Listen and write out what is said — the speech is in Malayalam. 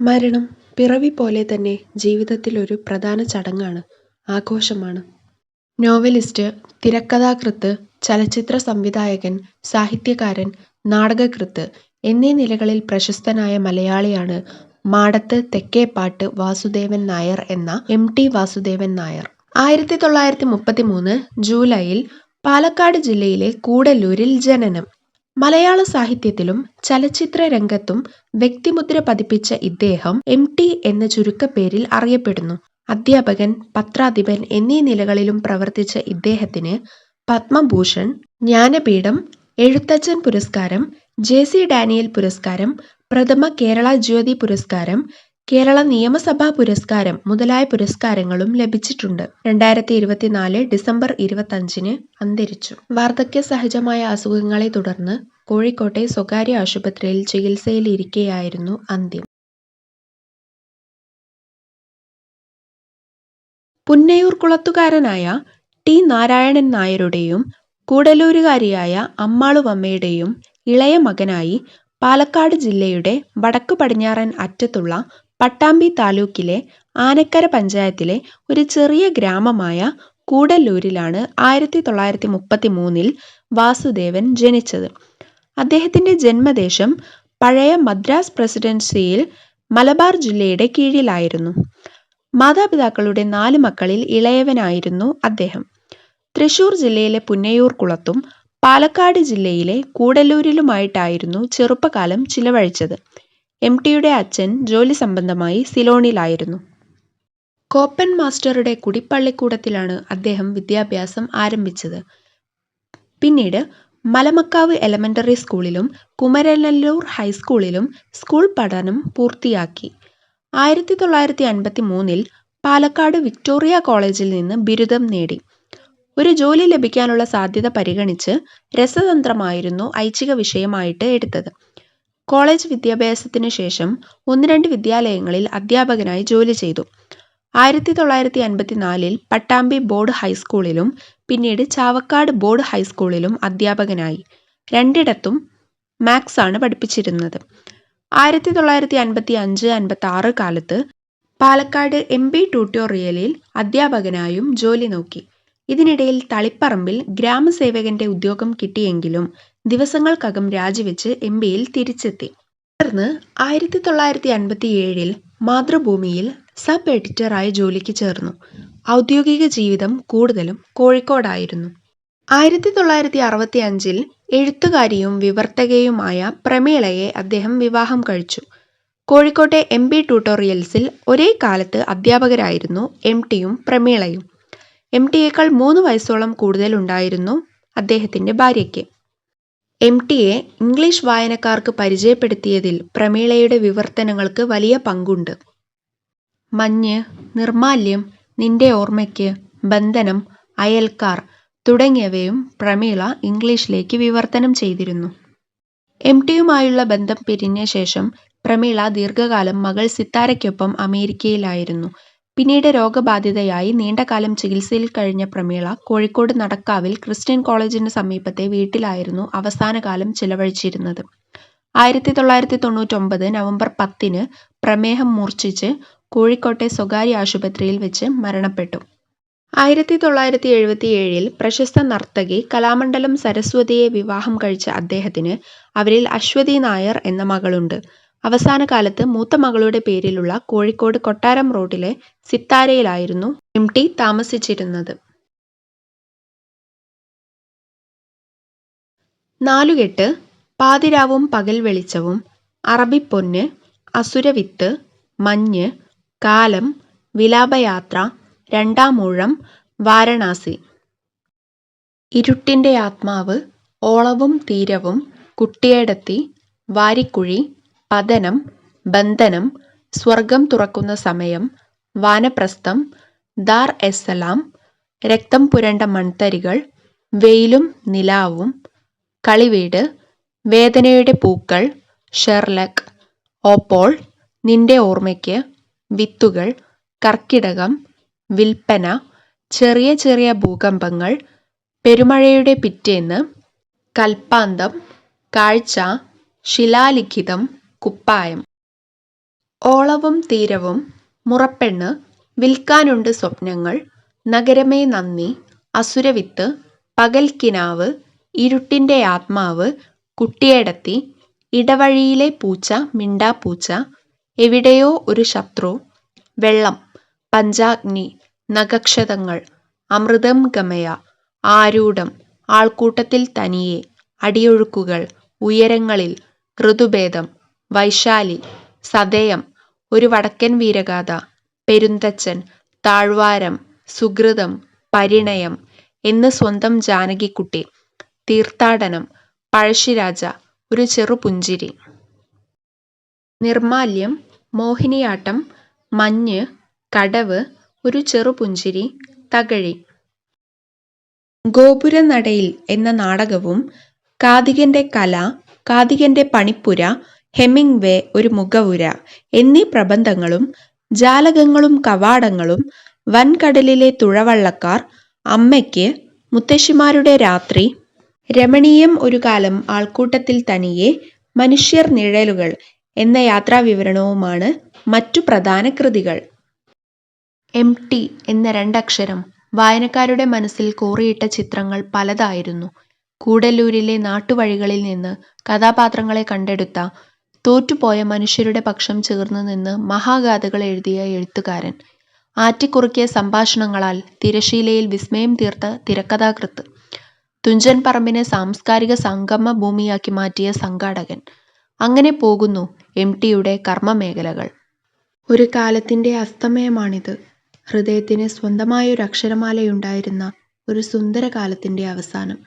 മരണം പിറവി പോലെ തന്നെ ജീവിതത്തിൽ ഒരു പ്രധാന ചടങ്ങാണ്, ആഘോഷമാണ്. നോവലിസ്റ്റ്, തിരക്കഥാകൃത്ത്, ചലച്ചിത്ര സംവിധായകൻ, സാഹിത്യകാരൻ, നാടകകൃത്ത് എന്നീ നിലകളിൽ പ്രശസ്തനായ മലയാളിയാണ് മാടത്ത് തെക്കേപ്പാട്ട് വാസുദേവൻ നായർ എന്ന എം. ടി. വാസുദേവൻ നായർ. ആയിരത്തി തൊള്ളായിരത്തി മുപ്പത്തി മൂന്ന് ജൂലൈയിൽ പാലക്കാട് ജില്ലയിലെ കൂടല്ലൂരിൽ ജനനം. മലയാള സാഹിത്യത്തിലും ചലച്ചിത്ര രംഗത്തും വ്യക്തിമുദ്ര പതിപ്പിച്ച ഇദ്ദേഹം എം. ടി. എന്ന ചുരുക്കപ്പേരിൽ അറിയപ്പെടുന്നു. അധ്യാപകൻ, പത്രാധിപൻ എന്നീ നിലകളിലും പ്രവർത്തിച്ച ഇദ്ദേഹത്തിന് പത്മഭൂഷൺ ജ്ഞാനപീഠം, എഴുത്തച്ഛൻ പുരസ്കാരം, ജെ. സി. ഡാനിയേൽ പുരസ്കാരം, പ്രഥമ കേരള ജ്യോതി പുരസ്കാരം, കേരള നിയമസഭാ പുരസ്കാരം മുതലായ പുരസ്കാരങ്ങളും ലഭിച്ചിട്ടുണ്ട്. രണ്ടായിരത്തി ഇരുപത്തിനാല് ഡിസംബർ ഇരുപത്തഞ്ചിന് അന്തരിച്ചു. വാർദ്ധക്യ സഹജമായ അസുഖങ്ങളെ തുടർന്ന് കോഴിക്കോട്ടെ സ്വകാര്യ ആശുപത്രിയിൽ ചികിത്സയിലിരിക്കെയായിരുന്നു അന്ത്യം. പുന്നയൂർ കുളത്തുകാരനായ ടി. നാരായണൻ നായരുടെയും കൂടലൂരുകാരിയായ അമ്മാളുവമ്മയുടെയും ഇളയ മകനായി പാലക്കാട് ജില്ലയുടെ വടക്കു പടിഞ്ഞാറൻ അറ്റത്തുള്ള പട്ടാമ്പി താലൂക്കിലെ ആനക്കര പഞ്ചായത്തിലെ ഒരു ചെറിയ ഗ്രാമമായ കൂടല്ലൂരിലാണ് ആയിരത്തി തൊള്ളായിരത്തി മുപ്പത്തി മൂന്നിൽ വാസുദേവൻ ജനിച്ചത്. അദ്ദേഹത്തിന്റെ ജന്മദേശം പഴയ മദ്രാസ് പ്രസിഡൻസിയിൽ മലബാർ ജില്ലയുടെ കീഴിലായിരുന്നു. മാതാപിതാക്കളുടെ നാല് മക്കളിൽ ഇളയവനായിരുന്നു അദ്ദേഹം. തൃശൂർ ജില്ലയിലെ പുന്നയൂർ കുളത്തും പാലക്കാട് ജില്ലയിലെ കൂടല്ലൂരിലുമായിട്ടായിരുന്നു ചെറുപ്പകാലം ചിലവഴിച്ചത്. എം. ടിയുടെ അച്ഛൻ ജോലി സംബന്ധമായി സിലോണിലായിരുന്നു. കോപ്പൻ മാസ്റ്ററുടെ കുടിപ്പള്ളിക്കൂടത്തിലാണ് അദ്ദേഹം വിദ്യാഭ്യാസം ആരംഭിച്ചത്. പിന്നീട് മലമക്കാവ് എലമെന്ററി സ്കൂളിലും കുമരനെല്ലൂർ ഹൈസ്കൂളിലും സ്കൂൾ പഠനം പൂർത്തിയാക്കി. ആയിരത്തി തൊള്ളായിരത്തി അൻപത്തിമൂന്നിൽ പാലക്കാട് വിക്ടോറിയ കോളേജിൽ നിന്ന് ബിരുദം നേടി. ഒരു ജോലി ലഭിക്കാനുള്ള സാധ്യത പരിഗണിച്ച് രസതന്ത്രമായിരുന്നു ഐച്ഛിക വിഷയമായിട്ട് എടുത്തത്. കോളേജ് വിദ്യാഭ്യാസത്തിനു ശേഷം ഒന്ന് രണ്ട് വിദ്യാലയങ്ങളിൽ അധ്യാപകനായി ജോലി ചെയ്തു. ആയിരത്തി തൊള്ളായിരത്തി അൻപത്തിനാലിൽ പട്ടാമ്പി ബോർഡ് ഹൈസ്കൂളിലും പിന്നീട് ചാവക്കാട് ബോർഡ് ഹൈസ്കൂളിലും അധ്യാപകനായി. രണ്ടിടത്തും മാത്സാണ് പഠിപ്പിച്ചിരുന്നത്. ആയിരത്തി തൊള്ളായിരത്തി അൻപത്തിഅഞ്ച് അൻപത്തിആറ് കാലത്ത് പാലക്കാട് എം. ബി ട്യൂട്ടോറിയലിൽ അധ്യാപകനായും ജോലി നോക്കി. ഇതിനിടയിൽ തളിപ്പറമ്പിൽ ഗ്രാമസേവകന്റെ ഉദ്യോഗം കിട്ടിയെങ്കിലും ദിവസങ്ങൾക്കകം രാജിവെച്ച് എം. പിയിൽ തിരിച്ചെത്തി. തുടർന്ന് ആയിരത്തി തൊള്ളായിരത്തി അൻപത്തിഏഴിൽ മാതൃഭൂമിയിൽ സബ് എഡിറ്ററായി ജോലിക്ക് ചേർന്നു. ഔദ്യോഗിക ജീവിതം കൂടുതലും കോഴിക്കോടായിരുന്നു. ആയിരത്തി തൊള്ളായിരത്തി അറുപത്തി അഞ്ചിൽ എഴുത്തുകാരിയും വിവർത്തകയുമായ പ്രമീളയെ അദ്ദേഹം വിവാഹം കഴിച്ചു. കോഴിക്കോട്ടെ എം. പി. ട്യൂട്ടോറിയൽസിൽ ഒരേ കാലത്ത് അധ്യാപകരായിരുന്നു എം. ടിയും പ്രമീളയും. എം. ടിയേക്കാൾ മൂന്ന് വയസ്സോളം കൂടുതലുണ്ടായിരുന്നു അദ്ദേഹത്തിന്റെ ഭാര്യയ്ക്ക്. എം. ടിയെ ഇംഗ്ലീഷ് വായനക്കാർക്ക് പരിചയപ്പെടുത്തിയതിൽ പ്രമീളയുടെ വിവർത്തനങ്ങൾക്ക് വലിയ പങ്കുണ്ട്. മഞ്ഞ്, നിർമാല്യം, നിന്റെ ഓർമ്മയ്ക്ക്, ബന്ധനം, അയൽക്കാർ തുടങ്ങിയവയും പ്രമീള ഇംഗ്ലീഷിലേക്ക് വിവർത്തനം ചെയ്തിരുന്നു. എം. ടിയുമായുള്ള ബന്ധം പിരിഞ്ഞ ശേഷം പ്രമീള ദീർഘകാലം മകൾ സിത്താരയ്ക്കൊപ്പം അമേരിക്കയിലായിരുന്നു. പിന്നീട് രോഗബാധിതയായി നീണ്ടകാലം ചികിത്സയിൽ കഴിഞ്ഞ പ്രമീള കോഴിക്കോട് നടക്കാവിൽ ക്രിസ്ത്യൻ കോളേജിന് സമീപത്തെ വീട്ടിലായിരുന്നു അവസാനകാലം ചിലവഴിച്ചിരുന്നത്. ആയിരത്തി തൊള്ളായിരത്തി തൊണ്ണൂറ്റൊമ്പത് നവംബർ പത്തിന് പ്രമേഹം മൂർച്ഛിച്ച് കോഴിക്കോട്ടെ സ്വകാര്യ ആശുപത്രിയിൽ വെച്ച് മരണപ്പെട്ടു. ആയിരത്തി തൊള്ളായിരത്തി എഴുപത്തിയേഴിൽ പ്രശസ്ത നർത്തകി കലാമണ്ഡലം സരസ്വതിയെ വിവാഹം കഴിച്ച അദ്ദേഹത്തിന് അവരിൽ അശ്വതി നായർ എന്ന മകളുണ്ട്. അവസാനകാലത്ത് മൂത്ത മകളുടെ പേരിലുള്ള കോഴിക്കോട് കൊട്ടാരം റോഡിലെ സിത്താരയിലായിരുന്നു എം. ടി താമസിച്ചിരുന്നത്. നാലുകെട്ട്, പാതിരാവും പകൽ വെളിച്ചവും, അറബിപ്പൊന്ന്, അസുരവിത്ത്, മഞ്ഞ്, കാലം, വിലാപയാത്ര, രണ്ടാമൂഴം, വാരണാസി. ഇരുട്ടിന്റെ ആത്മാവ്, ഓളവും തീരവും, കുട്ടിയേടത്തി, വാരിക്കുഴി, പതനം, ബന്ധനം, സ്വർഗം തുറക്കുന്ന സമയം, വാനപ്രസ്ഥം, ദാർ എസ് രക്തം പുരണ്ട മൺതരികൾ, വെയിലും നിലാവും, കളിവീട്, വേദനയുടെ പൂക്കൾ, ഷെർലക്, ഓപ്പോൾ, നിന്റെ ഓർമ്മയ്ക്ക്, വിത്തുകൾ, കർക്കിടകം, വിൽപ്പന ചെറിയ ചെറിയ ഭൂകമ്പങ്ങൾ, പെരുമഴയുടെ പിറ്റേന്ന്, കൽപ്പാന്തം, കാഴ്ച, ശിലാലിഖിതം, കുപ്പായം. ഓളവും തീരവും മുറപ്പെണ്ണ് വിൽക്കാനുണ്ട് സ്വപ്നങ്ങൾ. നഗരമേ നന്ദി. അസുരവിത്ത് പകൽക്കിനാവ് ഇരുട്ടിന്റെ ആത്മാവ് കുട്ടിയേടത്തി ഇടവഴിയിലെ പൂച്ച മിണ്ടാപ്പൂച്ച എവിടെയോ ഒരു ശത്രു വെള്ളം പഞ്ചാഗ്നി നഖക്ഷതങ്ങൾ അമൃതം ഗമയ ആരൂഢം ആൾക്കൂട്ടത്തിൽ തനിയെ അടിയൊഴുക്കുകൾ ഉയരങ്ങളിൽ ഋതുഭേദം വൈശാലി സതയം ഒരു വടക്കൻ വീരഗാഥ പെരുന്തച്ചൻ താഴ്വാരം സുകൃതം പരിണയം എന്ന് സ്വന്തം ജാനകിക്കുട്ടി തീർത്ഥാടനം പഴശ്ശിരാജ ഒരു ചെറുപുഞ്ചിരി നിർമാല്യം മോഹിനിയാട്ടം മഞ്ഞ് കടവ് ഒരു ചെറുപുഞ്ചിരി തകഴി. ഗോപുരനടയിൽ എന്ന നാടകവും കാതികന്റെ കല കാതികന്റെ പണിപ്പുര ഹെമിംഗ്വേ ഒരു മുഖവുര എന്നീ പ്രബന്ധങ്ങളും ജാലകങ്ങളും കവാടങ്ങളും വൻകടലിലെ തുഴവള്ളക്കാർ അമ്മയ്ക്ക് മുത്തശ്ശിമാരുടെ രാത്രി രമണീയം ഒരു കാലം ആൾക്കൂട്ടത്തിൽ തനിയെ മനുഷ്യർ നിഴലുകൾ എന്ന യാത്രാവിവരണവുമാണ് മറ്റു പ്രധാന കൃതികൾ. എം. ടി എന്ന രണ്ടക്ഷരം വായനക്കാരുടെ മനസ്സിൽ കോറിയിട്ട ചിത്രങ്ങൾ പലതായിരുന്നു. കൂടല്ലൂരിലെ നാട്ടുവഴികളിൽ നിന്ന് കഥാപാത്രങ്ങളെ കണ്ടെടുത്ത, തോറ്റുപോയ മനുഷ്യരുടെ പക്ഷം ചേർന്നുനിന്ന് മഹാഗാഥകൾ എഴുതിയ എഴുത്തുകാരൻ. ആറ്റിക്കുറുക്കിയ സംഭാഷണങ്ങളാൽ തിരശീലയിൽ വിസ്മയം തീർത്ത തിരക്കഥാകൃത്ത്. തുഞ്ചൻ പറമ്പിനെ സാംസ്കാരിക സംഗമഭൂമിയാക്കി മാറ്റിയ സംഘാടകൻ. അങ്ങനെ പോകുന്നു എം. ടിയുടെ കർമമേഖലകൾ. ഒരു കാലത്തിന്റെ അസ്തമയമാണിത്. ഹൃദയത്തിന് സ്വന്തമായൊരക്ഷരമാലയുണ്ടായിരുന്ന ഒരു സുന്ദരകാലത്തിന്റെ അവസാനം.